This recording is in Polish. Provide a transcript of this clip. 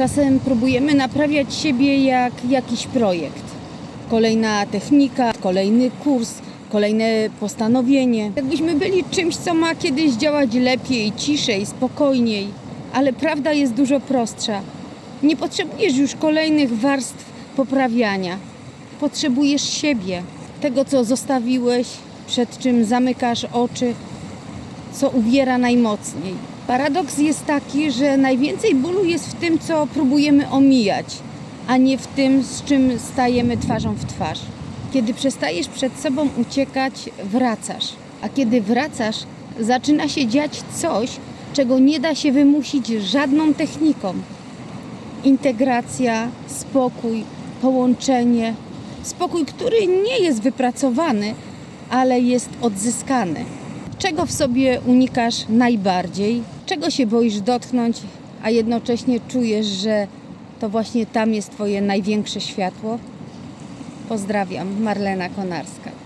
Czasem próbujemy naprawiać siebie jak jakiś projekt. Kolejna technika, kolejny kurs, kolejne postanowienie. Jakbyśmy byli czymś, co ma kiedyś działać lepiej, ciszej, spokojniej, ale prawda jest dużo prostsza. Nie potrzebujesz już kolejnych warstw poprawiania. Potrzebujesz siebie, tego, co zostawiłeś, przed czym zamykasz oczy, co uwiera najmocniej. Paradoks jest taki, że najwięcej bólu jest w tym, co próbujemy omijać, a nie w tym, z czym stajemy twarzą w twarz. Kiedy przestajesz przed sobą uciekać, wracasz, a kiedy wracasz, zaczyna się dziać coś, czego nie da się wymusić żadną techniką. Integracja, spokój, połączenie. Spokój, który nie jest wypracowany, ale jest odzyskany. Czego w sobie unikasz najbardziej? Czego się boisz dotknąć, a jednocześnie czujesz, że to właśnie tam jest Twoje największe światło? Pozdrawiam, Marlena Konarska.